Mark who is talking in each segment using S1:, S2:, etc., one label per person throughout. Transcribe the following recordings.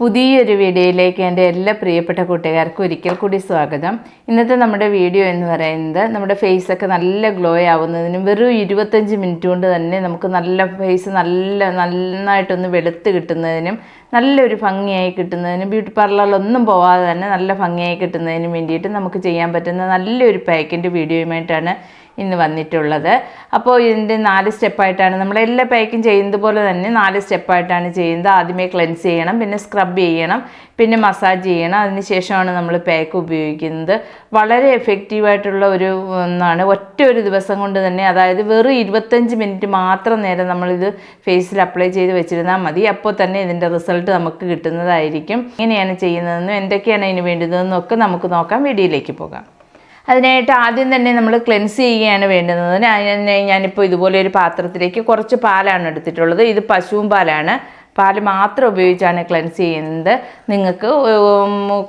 S1: പുതിയൊരു വീഡിയോയിലേക്ക് എന്റെ എല്ലാ പ്രിയപ്പെട്ട കൂട്ടുകാർക്കും ഒരിക്കൽ കൂടി സ്വാഗതം. ഇന്നത്തെ നമ്മുടെ വീഡിയോ എന്ന് പറയുന്നത് നമ്മുടെ ഫേസൊക്കെ നല്ല ഗ്ലോ ആവുന്നതിനും വെറും ഇരുപത്തഞ്ച് മിനിറ്റ് കൊണ്ട് തന്നെ നമുക്ക് നല്ല ഫേസ് നല്ല നന്നായിട്ടൊന്ന് വെളുത്ത് കിട്ടുന്നതിനും നല്ലൊരു ഭംഗിയായി കിട്ടുന്നതിനും ബ്യൂട്ടി പാർലറിലൊന്നും പോവാതെ തന്നെ നല്ല ഭംഗിയായി കിട്ടുന്നതിനും വേണ്ടിയിട്ട് നമുക്ക് ചെയ്യാൻ പറ്റുന്ന നല്ലൊരു പാക്കിന്റെ വീഡിയോയുമായിട്ടാണ് ഇന്ന് വന്നിട്ടുള്ളത്. അപ്പോൾ ഇതിന്റെ നാല് സ്റ്റെപ്പായിട്ടാണ് നമ്മൾ എല്ലാ പാക്കും ചെയ്യുന്നത് പോലെ തന്നെ നാല് സ്റ്റെപ്പായിട്ടാണ് ചെയ്യുന്നത്. ആദ്യമേ ക്ലെൻസ് ചെയ്യണം പിന്നെ സ്ക്രബ് ചെയ്യണം പിന്നെ മസാജ് ചെയ്യണം. അതിനുശേഷമാണ് നമ്മൾ പാക്ക് ഉപയോഗിക്കുന്നത്. വളരെ എഫക്റ്റീവായിട്ടുള്ള ഒരു ഒന്നാണ്. ഒറ്റ ഒരു ദിവസം കൊണ്ട് തന്നെ അതായത് വെറും ഇരുപത്തഞ്ച് മിനിറ്റ് മാത്രം നേരം നമ്മളിത് ഫേസിൽ അപ്ലൈ ചെയ്ത് വെച്ചിരുന്നാൽ മതി. അപ്പോൾ തന്നെ ഇതിന്റെ റിസൾട്ട് നമുക്ക് കിട്ടുന്നതായിരിക്കും. എങ്ങനെയാണ് ചെയ്യുന്നതെന്നും എന്തൊക്കെയാണ് ഇതിന് വേണ്ടുന്നതെന്നും ഒക്കെ നമുക്ക് നോക്കാം. വീഡിയോയിലേക്ക് പോകാം. അതിനായിട്ട് ആദ്യം തന്നെ നമ്മൾ ക്ലെൻസ് ചെയ്യുകയാണ് വേണ്ടുന്നത്. ഞാനിപ്പോൾ ഇതുപോലെ ഒരു പാത്രത്തിലേക്ക് കുറച്ച് പാലാണ് എടുത്തിട്ടുള്ളത്. ഇത് പശുവും പാലാണ്. പാൽ മാത്രം ഉപയോഗിച്ചാണ് ക്ലെൻസ് ചെയ്യുന്നത്. നിങ്ങൾക്ക്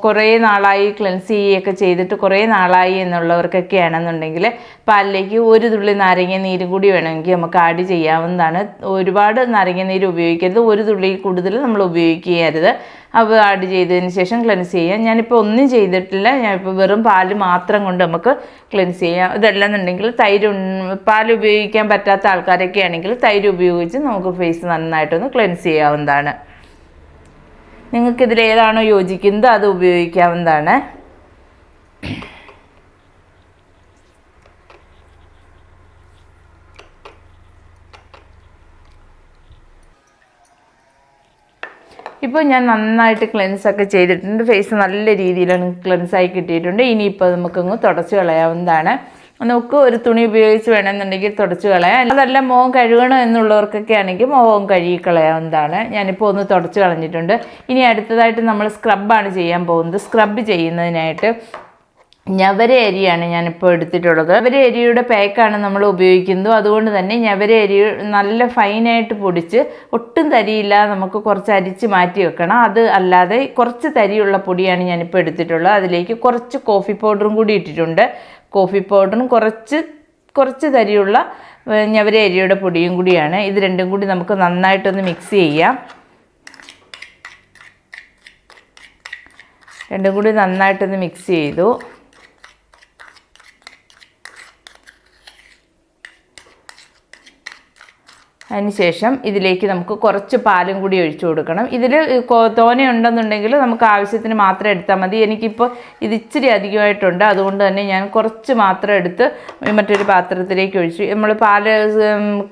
S1: കുറേ നാളായി ക്ലെൻസ് ചെയ്യുകയൊക്കെ ചെയ്തിട്ട് കുറേ നാളായി എന്നുള്ളവർക്കൊക്കെ ആണെന്നുണ്ടെങ്കിൽ പാലിലേക്ക് ഒരു തുള്ളി നാരങ്ങ നീര് കൂടി വേണമെങ്കിൽ നമുക്ക് ആഡ് ചെയ്യാവുന്നതാണ്. ഒരുപാട് നാരങ്ങ നീര് ഉപയോഗിക്കരുത്. ഒരു തുള്ളി കൂടുതൽ നമ്മൾ ഉപയോഗിക്കരുത്. അപ്പോൾ ആഡ് ചെയ്തതിന് ശേഷം ക്ലെൻസ് ചെയ്യാം. ഞാനിപ്പോൾ ഒന്നും ചെയ്തിട്ടില്ല. ഞാനിപ്പോൾ വെറും പാൽ മാത്രം കൊണ്ട് നമുക്ക് ക്ലെൻസ് ചെയ്യാം. ഇതല്ലെന്നുണ്ടെങ്കിൽ തൈര് പാൽ ഉപയോഗിക്കാൻ പറ്റാത്ത ആൾക്കാരൊക്കെ ആണെങ്കിൽ തൈര് ഉപയോഗിച്ച് നമുക്ക് ഫേസ് നന്നായിട്ടൊന്ന് ക്ലെൻസ് ചെയ്യാവുന്നതാണ്. നിങ്ങൾക്കിതിലേതാണോ യോജിക്കുന്നത് അത് ഉപയോഗിക്കാവുന്നതാണ്. ഇപ്പോൾ ഞാൻ നന്നായിട്ട് ക്ലെൻസ് ഒക്കെ ചെയ്തിട്ടുണ്ട്. ഫേസ് നല്ല രീതിയിലാണ് ക്ലെൻസായി കിട്ടിയിട്ടുണ്ട്. ഇനിയിപ്പോൾ നമുക്കങ്ങ് തുടച്ച് കളയാവുന്നതാണ്. നമുക്ക് ഒരു തുണി ഉപയോഗിച്ച് വേണമെന്നുണ്ടെങ്കിൽ തുടച്ചു കളയാം. അതല്ല മുഖം കഴുകണം എന്നുള്ളവർക്കൊക്കെ ആണെങ്കിൽ മുഖം കഴുകി കളയാവുന്നതാണ്. ഞാനിപ്പോൾ ഒന്ന് തുടച്ചു കളഞ്ഞിട്ടുണ്ട്. ഇനി അടുത്തതായിട്ട് നമ്മൾ സ്ക്രബാണ് ചെയ്യാൻ പോകുന്നത്. സ്ക്രബ് ചെയ്യുന്നതിനായിട്ട് ഞവര അരിയാണ് ഞാനിപ്പോൾ എടുത്തിട്ടുള്ളത്. ഞവര അരിയുടെ പാക്കാണ് നമ്മൾ ഉപയോഗിക്കുന്നത്. അതുകൊണ്ട് തന്നെ ഞവര അരി നല്ല ഫൈനായിട്ട് പൊടിച്ച് ഒട്ടും തരിയില്ല. നമുക്ക് കുറച്ച് അരിച്ച് മാറ്റി വെക്കണം. അത് അല്ലാതെ കുറച്ച് തരിയുള്ള പൊടിയാണ് ഞാനിപ്പോൾ എടുത്തിട്ടുള്ളത്. അതിലേക്ക് കുറച്ച് കോഫി പൗഡറും കൂടി ഇട്ടിട്ടുണ്ട്. കോഫി പൗഡറും കുറച്ച് കുറച്ച് തരിയുള്ള ഞവര അരിയുടെ പൊടിയും കൂടിയാണ്. ഇത് രണ്ടും കൂടി നമുക്ക് നന്നായിട്ടൊന്ന് മിക്സ് ചെയ്യാം. രണ്ടും കൂടി നന്നായിട്ടൊന്ന് മിക്സ് ചെയ്തു. അതിനുശേഷം ഇതിലേക്ക് നമുക്ക് കുറച്ച് പാലും കൂടി ഒഴിച്ചു കൊടുക്കണം. ഇതിൽ തോന ഉണ്ടെന്നുണ്ടെങ്കിൽ നമുക്ക് ആവശ്യത്തിന് മാത്രം എടുത്താൽ മതി. എനിക്കിപ്പോൾ ഇത് ഇച്ചിരി അധികമായിട്ടുണ്ട്. അതുകൊണ്ട് തന്നെ ഞാൻ കുറച്ച് മാത്രം എടുത്ത് മറ്റൊരു പാത്രത്തിലേക്ക് ഒഴിച്ചു. നമ്മൾ പാൽ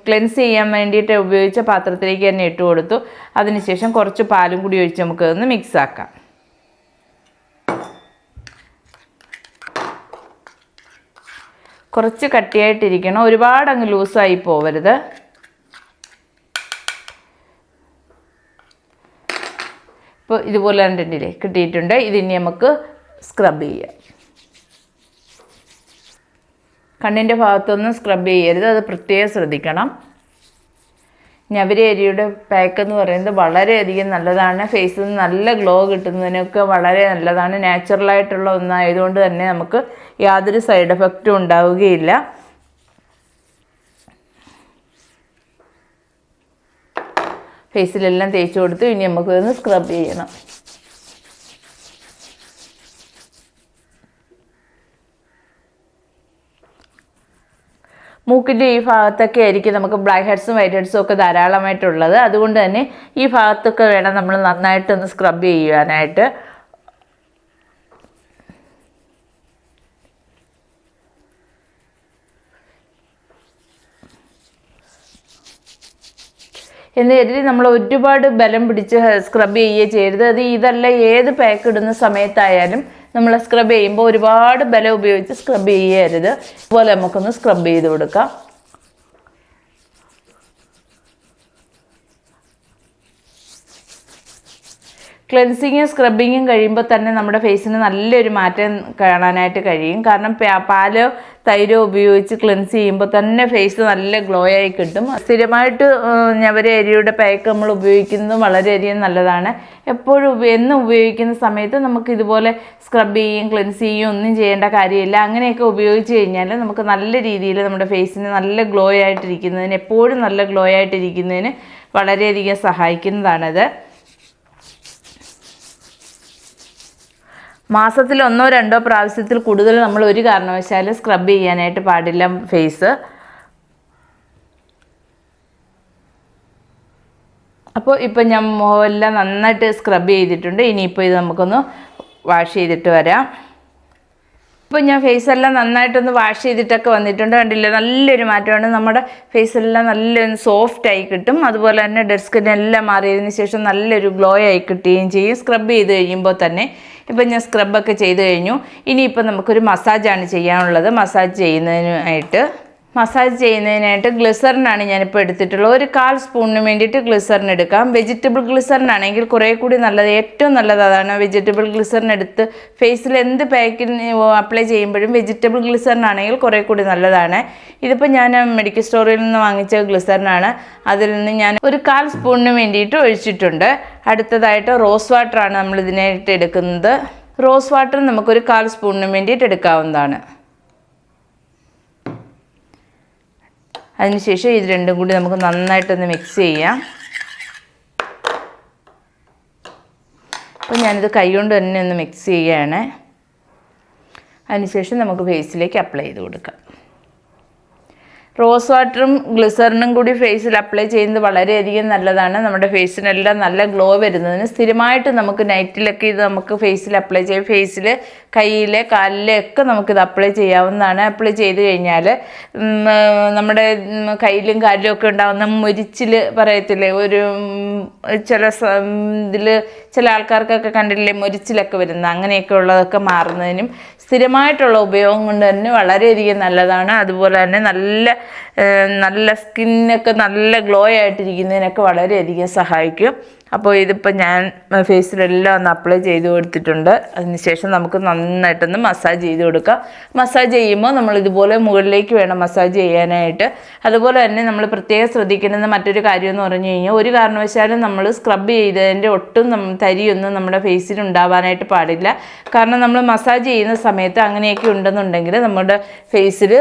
S1: ക്ലെൻസ് ചെയ്യാൻ വേണ്ടിയിട്ട് ഉപയോഗിച്ച പാത്രത്തിലേക്ക് തന്നെ ഇട്ട് കൊടുത്തു. അതിനുശേഷം കുറച്ച് പാലും കൂടി ഒഴിച്ച് നമുക്ക് ഒന്ന് മിക്സ് ആക്കാം. കുറച്ച് കട്ടിയായിട്ടിരിക്കണം. ഒരുപാടങ്ങ് ലൂസായി പോവരുത്. ഇപ്പോൾ ഇതുപോലെ രണ്ടിന്റെ കിട്ടിയിട്ടുണ്ട്. ഇതിനി നമുക്ക് സ്ക്രബ് ചെയ്യാം. കണ്ണിന്റെ ഭാഗത്തൊന്നും സ്ക്രബ് ചെയ്യരുത്. അത് പ്രത്യേകം ശ്രദ്ധിക്കണം. ഞവരി അരിയുടെ പാക്ക് എന്ന് പറയുന്നത് വളരെയധികം നല്ലതാണ്. ഫേസിൽ നിന്ന് നല്ല ഗ്ലോ കിട്ടുന്നതിനൊക്കെ വളരെ നല്ലതാണ്. നാച്ചുറലായിട്ടുള്ള ഒന്നായതുകൊണ്ട് തന്നെ നമുക്ക് യാതൊരു സൈഡ് എഫക്റ്റും ഉണ്ടാവുകയില്ല. ഫേസിലെല്ലാം തേച്ച് കൊടുത്ത് ഇനി നമുക്ക് ഒന്ന് സ്ക്രബ് ചെയ്യണം. മൂക്കിന്റെ ഈ ഭാഗത്തൊക്കെ ആയിരിക്കും നമുക്ക് ബ്ലാക്ക് ഹെഡ്സും വൈറ്റ് ഹെഡ്സും ഒക്കെ ധാരാളമായിട്ടുള്ളത്. അതുകൊണ്ട് തന്നെ ഈ ഭാഗത്തൊക്കെ വേണം നമ്മൾ നന്നായിട്ടൊന്ന് സ്ക്രബ് ചെയ്യാനായിട്ട്. എന്ന് കരുതി നമ്മൾ ഒരുപാട് ബലം പിടിച്ച് സ്ക്രബ് ചെയ്യുകയോ ചെയ്യരുത്. അത് ഇതല്ല ഏത് പാക്ക് ഇടുന്ന സമയത്തായാലും നമ്മൾ സ്ക്രബ് ചെയ്യുമ്പോൾ ഒരുപാട് ബലം ഉപയോഗിച്ച് സ്ക്രബ് ചെയ്യരുത്. അതുപോലെ നമുക്കൊന്ന് സ്ക്രബ് ചെയ്ത് കൊടുക്കാം. ക്ലെൻസിങ്ങും സ്ക്രബിങ്ങും കഴിയുമ്പോൾ തന്നെ നമ്മുടെ ഫേസിന് നല്ലൊരു മാറ്റം കാണാനായിട്ട് കഴിയും. കാരണം പാലോ തൈരോ ഉപയോഗിച്ച് ക്ലെൻസ് ചെയ്യുമ്പോൾ തന്നെ ഫേസ് നല്ല ഗ്ലോ ആയി കിട്ടും. സ്ഥിരമായിട്ട് ഞവര അരിയുടെ പാക്ക് നമ്മൾ ഉപയോഗിക്കുന്നത് വളരെയധികം നല്ലതാണ്. എപ്പോഴും എന്നും ഉപയോഗിക്കുന്ന സമയത്ത് നമുക്ക് ഇതുപോലെ സ്ക്രബ് ചെയ്യും ക്ലെൻസ് ചെയ്യും ഒന്നും ചെയ്യേണ്ട കാര്യമില്ല. അങ്ങനെയൊക്കെ ഉപയോഗിച്ച് കഴിഞ്ഞാൽ നമുക്ക് നല്ല രീതിയിൽ നമ്മുടെ ഫേസിന് നല്ല ഗ്ലോ ആയിട്ടിരിക്കുന്നതിന് എപ്പോഴും നല്ല ഗ്ലോ ആയിട്ടിരിക്കുന്നതിന് വളരെയധികം സഹായിക്കുന്നതാണത്. മാസത്തിൽ ഒന്നോ രണ്ടോ പ്രാവശ്യത്തിൽ കൂടുതൽ നമ്മൾ ഒരു കാരണവശാലും സ്ക്രബ് ചെയ്യാനായിട്ട് പാടില്ല ഫേസ് അപ്പോൾ ഇപ്പോൾ ഞാൻ മുഖമെല്ലാം നന്നായിട്ട് സ്ക്രബ് ചെയ്തിട്ടുണ്ട്. ഇനിയിപ്പോൾ ഇത് നമുക്കൊന്ന് വാഷ് ചെയ്തിട്ട് വരാം. ഇപ്പോൾ ഞാൻ ഫേസ് എല്ലാം നന്നായിട്ടൊന്ന് വാഷ് ചെയ്തിട്ടൊക്കെ വന്നിട്ടുണ്ട്. കണ്ടില്ലേ? നല്ലൊരു മാറ്റമാണ്. നമ്മുടെ ഫേസ് എല്ലാം നല്ല സോഫ്റ്റ് ആയി കിട്ടും. അതുപോലെ തന്നെ ഡെഡ് സ്കിൻ എല്ലാം മാറിയതിന് ശേഷം നല്ലൊരു ഗ്ലോ ആയി കിട്ടുകയും ചെയ്യും. സ്ക്രബ് ചെയ്ത് കഴിയുമ്പോൾ തന്നെ ഇപ്പം ഞാൻ സ്ക്രബൊക്കെ ചെയ്ത് കഴിഞ്ഞു. ഇനിയിപ്പോൾ നമുക്കൊരു മസാജാണ് ചെയ്യാനുള്ളത്. മസാജ് ചെയ്യുന്നതിനായിട്ട് മസാജ് ചെയ്യുന്നതിനായിട്ട് ഗ്ലിസറിനാണ് ഞാനിപ്പോൾ എടുത്തിട്ടുള്ളത്. ഒരു കാൽ സ്പൂണിന് വേണ്ടിയിട്ട് ഗ്ലിസറിൻ എടുക്കാം. വെജിറ്റബിൾ ഗ്ലിസറിൻ ആണെങ്കിൽ കുറേ കൂടി നല്ലത് ഏറ്റവും നല്ലത് അതാണ്. വെജിറ്റബിൾ ഗ്ലിസറിൻ എടുത്ത് ഫേസിൽ എന്ത് പാക്കിൽ അപ്ലൈ ചെയ്യുമ്പോഴും വെജിറ്റബിൾ ഗ്ലിസറിൻ ആണെങ്കിൽ കുറേ കൂടി നല്ലതാണ്. ഇതിപ്പോൾ ഞാൻ മെഡിക്കൽ സ്റ്റോറിൽ നിന്ന് വാങ്ങിച്ച ഗ്ലിസറിനാണ് അതിൽ നിന്ന് ഞാൻ ഒരു കാൽ സ്പൂണിന് വേണ്ടിയിട്ട് ഒഴിച്ചിട്ടുണ്ട്. അടുത്തതായിട്ട് റോസ് വാട്ടറാണ് നമ്മൾ ഇതിനായിട്ട് എടുക്കുന്നത്. റോസ് വാട്ടർ നമുക്കൊരു കാൽ സ്പൂണിന് വേണ്ടിയിട്ട് എടുക്കാവുന്നതാണ്. അതിനുശേഷം ഇത് രണ്ടും കൂടി നമുക്ക് നന്നായിട്ടൊന്ന് മിക്സ് ചെയ്യാം. അപ്പോൾ ഞാനിത് കൈകൊണ്ട് തന്നെ ഒന്ന് മിക്സ് ചെയ്യുകയാണ് അതിനുശേഷം നമുക്ക് ഫേസിലേക്ക് അപ്ലൈ ചെയ്ത് കൊടുക്കാം. റോസ് വാട്ടറും ഗ്ലിസറിനും കൂടി ഫേസിൽ അപ്ലൈ ചെയ്യുന്നത് വളരെയധികം നല്ലതാണ്. നമ്മുടെ ഫേസിനെല്ലാം നല്ല ഗ്ലോ വരുന്നതിന് സ്ഥിരമായിട്ട് നമുക്ക് നൈറ്റിലൊക്കെ ഇത് നമുക്ക് ഫേസിൽ അപ്ലൈ ചെയ്യാം. ഫേസിൽ കയ്യിൽ കാലിലൊക്കെ നമുക്കിത് അപ്ലൈ ചെയ്യാവുന്നതാണ്. അപ്ലൈ ചെയ്ത് കഴിഞ്ഞാൽ നമ്മുടെ കയ്യിലും കാലിലും ഒക്കെ ഉണ്ടാകുന്ന മുരിച്ചിൽ പറയത്തില്ലേ? ഒരു ചില ഇതിൽ ചില ആൾക്കാർക്കൊക്കെ കണ്ടില്ലേ മുരിച്ചിലൊക്കെ വരുന്ന? അങ്ങനെയൊക്കെ ഉള്ളതൊക്കെ മാറുന്നതിനും സ്ഥിരമായിട്ടുള്ള ഉപയോഗം കൊണ്ട് തന്നെ വളരെയധികം നല്ലതാണ്. അതുപോലെ തന്നെ നല്ല നല്ല സ്കിന്നൊക്കെ നല്ല ഗ്ലോ ആയിട്ടിരിക്കുന്നതിനൊക്കെ വളരെയധികം സഹായിക്കും. അപ്പോൾ ഇതിപ്പോൾ ഞാൻ ഫേസിലെല്ലാം ഒന്ന് അപ്ലൈ ചെയ്ത് കൊടുത്തിട്ടുണ്ട്. അതിനുശേഷം നമുക്ക് നന്നായിട്ടൊന്ന് മസാജ് ചെയ്ത് കൊടുക്കാം. മസാജ് ചെയ്യുമ്പോൾ നമ്മൾ ഇതുപോലെ മുകളിലേക്ക് വേണം മസാജ് ചെയ്യാനായിട്ട്. അതുപോലെ തന്നെ നമ്മൾ പ്രത്യേകം ശ്രദ്ധിക്കേണ്ടുന്ന മറ്റൊരു കാര്യം എന്ന് പറഞ്ഞു കഴിഞ്ഞാൽ ഒരു കാരണവശാലും നമ്മൾ സ്ക്രബ് ചെയ്തതിന്റെ ഒട്ടും തരിയൊന്നും നമ്മുടെ ഫേസിൽ ഉണ്ടാവാനായിട്ട് പാടില്ല. കാരണം നമ്മൾ മസാജ് ചെയ്യുന്ന സമയത്ത് അങ്ങനെയൊക്കെ ഉണ്ടെന്നുണ്ടെങ്കിൽ നമ്മുടെ ഫേസിൽ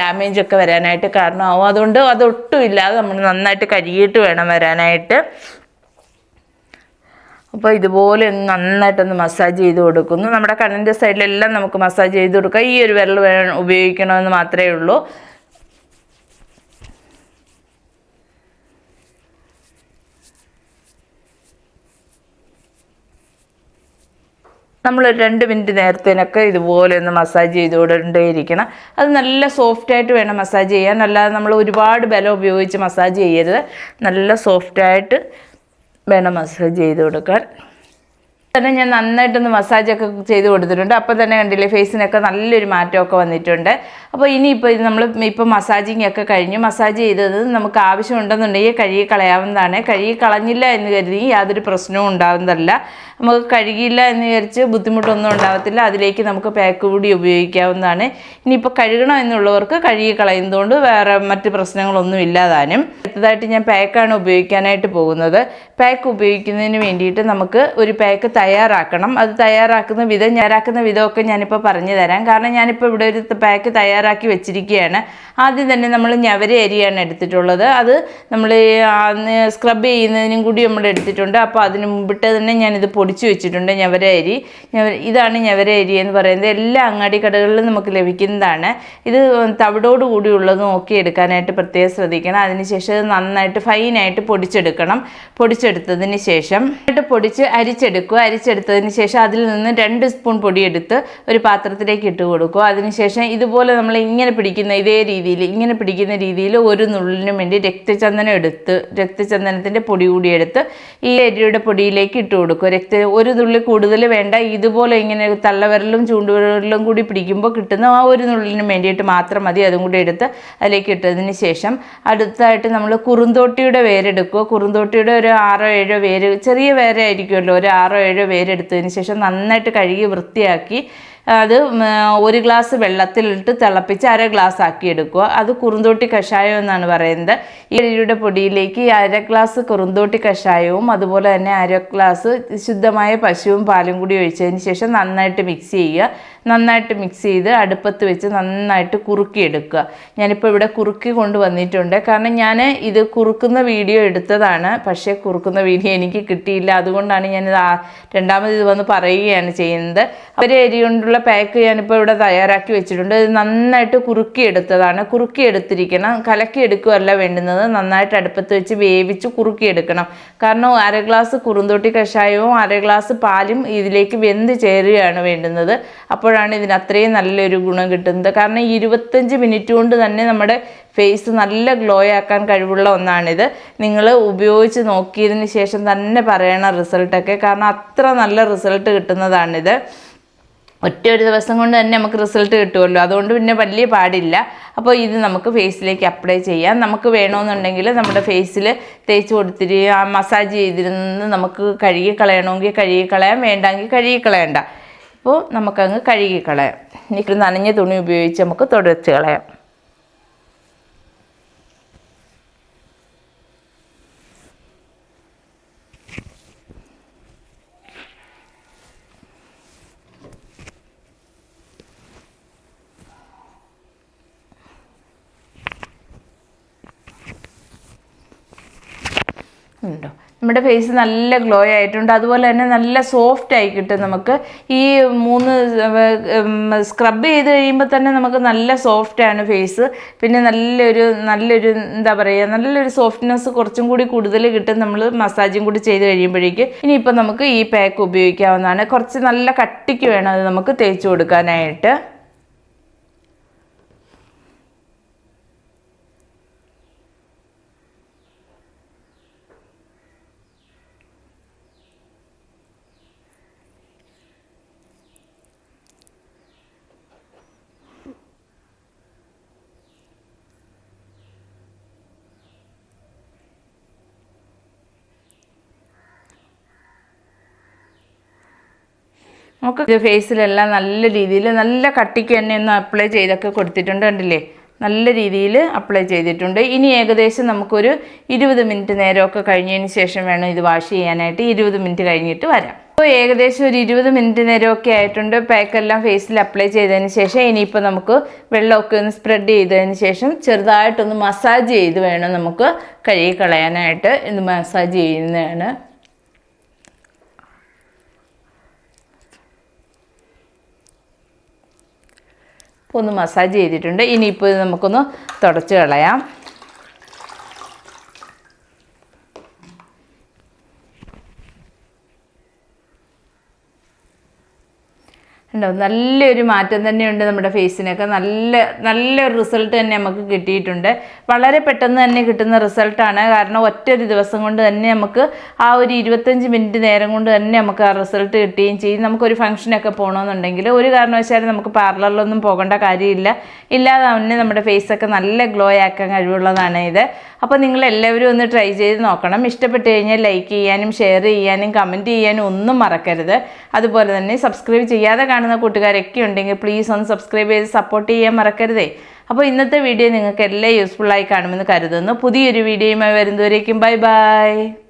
S1: ഡാമേജ് ഒക്കെ വരാനായിട്ട് കാരണമാവും. അതുകൊണ്ട് അതൊട്ടും ഇല്ലാതെ നമ്മൾ നന്നായിട്ട് കഴുകിയിട്ട് വേണം വരാനായിട്ട്. അപ്പോൾ ഇതുപോലെ ഒന്ന് നന്നായിട്ടൊന്ന് മസാജ് ചെയ്ത് കൊടുക്കുന്നു. നമ്മുടെ കണ്ണിന്റെ സൈഡിലെല്ലാം നമുക്ക് മസാജ് ചെയ്ത് കൊടുക്കുക ഈ ഒരു വിരൽ ഉപയോഗിക്കണമെന്ന് മാത്രമേ ഉള്ളൂ. നമ്മൾ രണ്ട് മിനിറ്റ് നേരത്തേനൊക്കെ ഇതുപോലെ ഒന്ന് മസാജ് ചെയ്തുകൊണ്ടേയിരിക്കണം അത് നല്ല സോഫ്റ്റായിട്ട് വേണം മസാജ് ചെയ്യാൻ. അല്ലാതെ നമ്മൾ ഒരുപാട് ബലം ഉപയോഗിച്ച് മസാജ് ചെയ്യരുത്. നല്ല സോഫ്റ്റായിട്ട് വേണം മസാജ് ചെയ്ത് കൊടുക്കാൻ. തന്നെ ഞാൻ നന്നായിട്ടൊന്ന് മസാജൊക്കെ ചെയ്ത് കൊടുത്തിട്ടുണ്ട്. അപ്പോൾ തന്നെ കണ്ടില്ലേ ഫേസിനൊക്കെ നല്ലൊരു മാറ്റമൊക്കെ വന്നിട്ടുണ്ട്. അപ്പോൾ ഇനിയിപ്പോൾ ഇത് നമ്മൾ ഇപ്പോൾ മസാജിങ് ഒക്കെ കഴിഞ്ഞു. മസാജ് ചെയ്തത് നമുക്ക് ആവശ്യമുണ്ടെന്നുണ്ടെങ്കിൽ കഴുകി കളയാവുന്നതാണ്. കഴുകി കളഞ്ഞില്ല എന്ന് കരുതി യാതൊരു പ്രശ്നവും ഉണ്ടാകുന്നതല്ല നമുക്ക് കഴുകിയില്ല എന്ന് വിചാരിച്ച് ബുദ്ധിമുട്ടൊന്നും ഉണ്ടാകത്തില്ല അതിലേക്ക് നമുക്ക് പാക്ക് കൂടി ഉപയോഗിക്കാവുന്നതാണ്. ഇനിയിപ്പോൾ കഴുകണം എന്നുള്ളവർക്ക് കഴുകി കളയുന്നതുകൊണ്ട് വേറെ മറ്റ് പ്രശ്നങ്ങളൊന്നും ഇല്ലാതാനും. അടുത്തതായിട്ട് ഞാൻ പാക്കാണ് ഉപയോഗിക്കാനായിട്ട് പോകുന്നത്. പാക്ക് ഉപയോഗിക്കുന്നതിന് വേണ്ടിയിട്ട് നമുക്ക് ഒരു പാക്ക് തയ്യാറാക്കണം. അത് തയ്യാറാക്കുന്ന വിധം ഞാനാക്കുന്ന വിധമൊക്കെ ഞാനിപ്പോൾ പറഞ്ഞു തരാം. കാരണം ഞാനിപ്പോൾ ഇവിടെ ഒരു പാക്ക് തയ്യാറാക്കി വെച്ചിരിക്കുകയാണ്. ആദ്യം തന്നെ നമ്മൾ ഞവര അരിയാണ് എടുത്തിട്ടുള്ളത്. അത് നമ്മൾ സ്ക്രബ് ചെയ്യുന്നതിനും കൂടി നമ്മൾ എടുത്തിട്ടുണ്ട്. അപ്പോൾ അതിന് മുമ്പിട്ട് തന്നെ ഞാനിത് പൊടിച്ചു വെച്ചിട്ടുണ്ട് ഞവര അരി. ഇതാണ് ഞവര അരി എന്ന് പറയുന്നത്. എല്ലാ അങ്ങാടി കടകളിലും നമുക്ക് ലഭിക്കുന്നതാണ്. ഇത് തവിടോട് കൂടിയുള്ളത് നോക്കി എടുക്കാനായിട്ട് പ്രത്യേകം ശ്രദ്ധിക്കണം. അതിനുശേഷം ഇത് നന്നായിട്ട് ഫൈനായിട്ട് പൊടിച്ചെടുക്കണം. പൊടിച്ചെടുത്തതിന് ശേഷം പൊടിച്ച് അരിച്ചെടുക്കുക. അരിച്ചെടുത്തതിന് ശേഷം അതിൽ നിന്ന് രണ്ട് സ്പൂൺ പൊടിയെടുത്ത് ഒരു പാത്രത്തിലേക്ക് ഇട്ട് കൊടുക്കുക. അതിനുശേഷം ഇതുപോലെ നമ്മൾ ഇങ്ങനെ പിടിക്കുന്ന ഇതേ രീതിയിൽ ഇങ്ങനെ പിടിക്കുന്ന രീതിയിൽ ഒരു നുള്ളിന് വേണ്ടി രക്തചന്ദനം എടുത്ത് രക്തചന്ദനത്തിന്റെ പൊടി കൂടി എടുത്ത് ഈ അരിയുടെ പൊടിയിലേക്ക് ഇട്ട് കൊടുക്കുക. രക്ത ഒരു നുള്ളി കൂടുതൽ വേണ്ട. ഇതുപോലെ ഇങ്ങനെ തള്ളവിരലും ചൂണ്ടുവിരലും കൂടി പിടിക്കുമ്പോൾ കിട്ടുന്ന ആ ഒരു നുള്ളിന് വേണ്ടിയിട്ട് മാത്രം മതി. അതും കൂടി എടുത്ത് അതിലേക്ക് ഇട്ടതിന് ശേഷം അടുത്തായിട്ട് നമ്മൾ കുറുന്തോട്ടിയുടെ വേരെടുക്കുക. കുറുന്തോട്ടിയുടെ ഒരു ആറോ ഏഴോ വേര് ചെറിയ വേരായിരിക്കുമല്ലോ. ഒരു ആറോ ഏഴോ വേരെടുത്തതിന് ശേഷം നന്നായിട്ട് കഴുകി വൃത്തിയാക്കി അത് ഒരു ഗ്ലാസ് വെള്ളത്തിലിട്ട് തിളപ്പിച്ച് അര ഗ്ലാസ് ആക്കി എടുക്കുക. അത് കുറുന്തോട്ടി കഷായം എന്നാണ് പറയുന്നത്. ഈ അരിയുടെ പൊടിയിലേക്ക് അര ഗ്ലാസ് കുറുന്തോട്ടി കഷായവും അതുപോലെ തന്നെ അര ഗ്ലാസ് ശുദ്ധമായ പശുവും പാലും കൂടി ഒഴിച്ചതിന് ശേഷം നന്നായിട്ട് മിക്സ് ചെയ്യുക. നന്നായിട്ട് മിക്സ് ചെയ്ത് അടുപ്പത്ത് വെച്ച് നന്നായിട്ട് കുറുക്കിയെടുക്കുക. ഞാനിപ്പോൾ ഇവിടെ കുറുക്കി കൊണ്ടുവന്നിട്ടുണ്ട് കാരണം ഞാൻ ഇത് കുറുക്കുന്ന വീഡിയോ എടുത്തതാണ്. പക്ഷേ കുറുക്കുന്ന വീഡിയോ എനിക്ക് കിട്ടിയില്ല. അതുകൊണ്ടാണ് ഞാനിത് രണ്ടാമത് ഇത് വന്ന് പറയുകയാണ് ചെയ്യുന്നത്. അവർ അരി കൊണ്ടുള്ള പാക്ക് ഞാനിപ്പോൾ ഇവിടെ തയ്യാറാക്കി വെച്ചിട്ടുണ്ട്. ഇത് നന്നായിട്ട് കുറുക്കി എടുത്തതാണ് കുറുക്കി എടുത്തിരിക്കണം കലക്കി എടുക്കുകയല്ല വേണ്ടുന്നത്. നന്നായിട്ട് അടുപ്പത്ത് വെച്ച് വേവിച്ച് കുറുക്കി എടുക്കണം കാരണം അര ഗ്ലാസ് കുറുന്തോട്ടി കഷായവും അര ഗ്ലാസ് പാലും ഇതിലേക്ക് വെന്ത് ചേരുകയാണ് വേണ്ടുന്നത്. അപ്പോഴാണ് ഇതിന് അത്രയും നല്ലൊരു ഗുണം കിട്ടുന്നത്. കാരണം ഇരുപത്തഞ്ച് മിനിറ്റ് കൊണ്ട് തന്നെ നമ്മുടെ ഫേസ് നല്ല ഗ്ലോ ആക്കാൻ കഴിവുള്ള ഒന്നാണിത്. നിങ്ങൾ ഉപയോഗിച്ച് നോക്കിയതിന് ശേഷം തന്നെ പറയണം റിസൾട്ടൊക്കെ കാരണം അത്ര നല്ല റിസൾട്ട് കിട്ടുന്നതാണിത്. ഒറ്റ ഒരു ദിവസം കൊണ്ട് തന്നെ നമുക്ക് റിസൾട്ട് കിട്ടുമല്ലോ അതുകൊണ്ട് പിന്നെ വലിയ പാടില്ല. അപ്പോൾ ഇത് നമുക്ക് ഫേസിലേക്ക് അപ്ലൈ ചെയ്യാം. നമുക്ക് വേണമെന്നുണ്ടെങ്കിൽ നമ്മുടെ ഫേസിൽ തേച്ച് കൊടുത്തിട്ട് ആ മസാജ് ചെയ്തിരുന്ന് നമുക്ക് കഴുകി കളയണമെങ്കിൽ കഴുകി കളയാം. വേണ്ടെങ്കിൽ കഴുകി കളയണ്ട. അപ്പോൾ നമുക്കങ്ങ് കഴുകി കളയാം. ഇനി നനഞ്ഞ തുണി ഉപയോഗിച്ച് നമുക്ക് തുടച്ച് കളയാം. ഉണ്ടോ? നമ്മുടെ ഫേസ് നല്ല ഗ്ലോ ആയിട്ടുണ്ട്. അതുപോലെ തന്നെ നല്ല സോഫ്റ്റ് ആയി കിട്ടും നമുക്ക്. ഈ മൂന്ന് സ്ക്രബ് ചെയ്ത് കഴിയുമ്പോൾ തന്നെ നമുക്ക് നല്ല സോഫ്റ്റ് ആണ് ഫേസ് പിന്നെ നല്ലൊരു നല്ലൊരു എന്താ പറയുക നല്ലൊരു സോഫ്റ്റ്നെസ് കുറച്ചും കൂടി കൂടുതൽ കിട്ടും നമ്മൾ മസാജും കൂടി ചെയ്ത് കഴിയുമ്പോഴേക്ക്. ഇനിയിപ്പോൾ നമുക്ക് ഈ പാക്ക് ഉപയോഗിക്കാവുന്നതാണ്. കുറച്ച് നല്ല കട്ടിക്ക് വേണം അത് നമുക്ക് തേച്ച് കൊടുക്കാനായിട്ട്. നമുക്ക് ഫേസിലെല്ലാം നല്ല രീതിയിൽ നല്ല കട്ടിക്ക് തന്നെ ഒന്ന് അപ്ലൈ ചെയ്തൊക്കെ കൊടുത്തിട്ടുണ്ട് കണ്ടില്ലേ? നല്ല രീതിയിൽ അപ്ലൈ ചെയ്തിട്ടുണ്ട്. ഇനി ഏകദേശം നമുക്കൊരു ഇരുപത് മിനിറ്റ് നേരമൊക്കെ കഴിഞ്ഞതിന് ശേഷം വേണം ഇത് വാഷ് ചെയ്യാനായിട്ട്. ഇരുപത് മിനിറ്റ് കഴിഞ്ഞിട്ട് വരാം. അപ്പോൾ ഏകദേശം ഒരു ഇരുപത് മിനിറ്റ് നേരമൊക്കെ ആയിട്ടുണ്ട്. പാക്കെല്ലാം ഫേസിൽ അപ്ലൈ ചെയ്തതിന് ശേഷം ഇനിയിപ്പോൾ നമുക്ക് വെള്ളമൊക്കെ ഒന്ന് സ്പ്രെഡ് ചെയ്തതിന് ശേഷം ചെറുതായിട്ടൊന്ന് മസാജ് ചെയ്ത് വേണം നമുക്ക് കഴുകി കളയാനായിട്ട്. ഇത് മസാജ് ചെയ്യുന്നതാണ് ഇപ്പോൾ ഒന്ന് മസാജ് ചെയ്തിട്ടുണ്ട്. ഇനിയിപ്പോൾ നമുക്കൊന്ന് തുടച്ച് കളയാം. ഉണ്ടോ? നല്ലൊരു മാറ്റം തന്നെയുണ്ട് നമ്മുടെ ഫേസിനൊക്കെ. നല്ല നല്ലൊരു റിസൾട്ട് തന്നെ നമുക്ക് കിട്ടിയിട്ടുണ്ട്. വളരെ പെട്ടെന്ന് തന്നെ കിട്ടുന്ന റിസൾട്ടാണ്. കാരണം ഒറ്റ ഒരു ദിവസം കൊണ്ട് തന്നെ നമുക്ക് ആ ഒരു ഇരുപത്തഞ്ച് മിനിറ്റ് നേരം കൊണ്ട് തന്നെ നമുക്ക് ആ റിസൾട്ട് കിട്ടുകയും ചെയ്യും. നമുക്കൊരു ഫംഗ്ഷനൊക്കെ പോകണമെന്നുണ്ടെങ്കിൽ ഒരു കാരണവശാലും നമുക്ക് പാർലറിലൊന്നും പോകേണ്ട കാര്യമില്ല. ഇല്ലാതെ തന്നെ നമ്മുടെ ഫേസൊക്കെ നല്ല ഗ്ലോ ആക്കാൻ കഴിവുള്ളതാണ് ഇത്. അപ്പോൾ നിങ്ങൾ എല്ലാവരും ഒന്ന് ട്രൈ ചെയ്ത് നോക്കണം. ഇഷ്ടപ്പെട്ട് കഴിഞ്ഞാൽ ലൈക്ക് ചെയ്യാനും ഷെയർ ചെയ്യാനും കമന്റ് ചെയ്യാനും ഒന്നും മറക്കരുത്. അതുപോലെ തന്നെ സബ്സ്ക്രൈബ് ചെയ്യാതെ കാണുന്ന കൂട്ടുകാരൊക്കെ ഉണ്ടെങ്കിൽ പ്ലീസ് ഒന്ന് സബ്സ്ക്രൈബ് ചെയ്ത് സപ്പോർട്ട് ചെയ്യാൻ മറക്കരുതേ. അപ്പോൾ ഇന്നത്തെ വീഡിയോ നിങ്ങൾക്ക് എല്ലാം യൂസ്ഫുള്ളായി കാണുമെന്ന് കരുതുന്നു. പുതിയൊരു വീഡിയോയുമായി വരുന്നവരേക്കും ബൈ ബൈ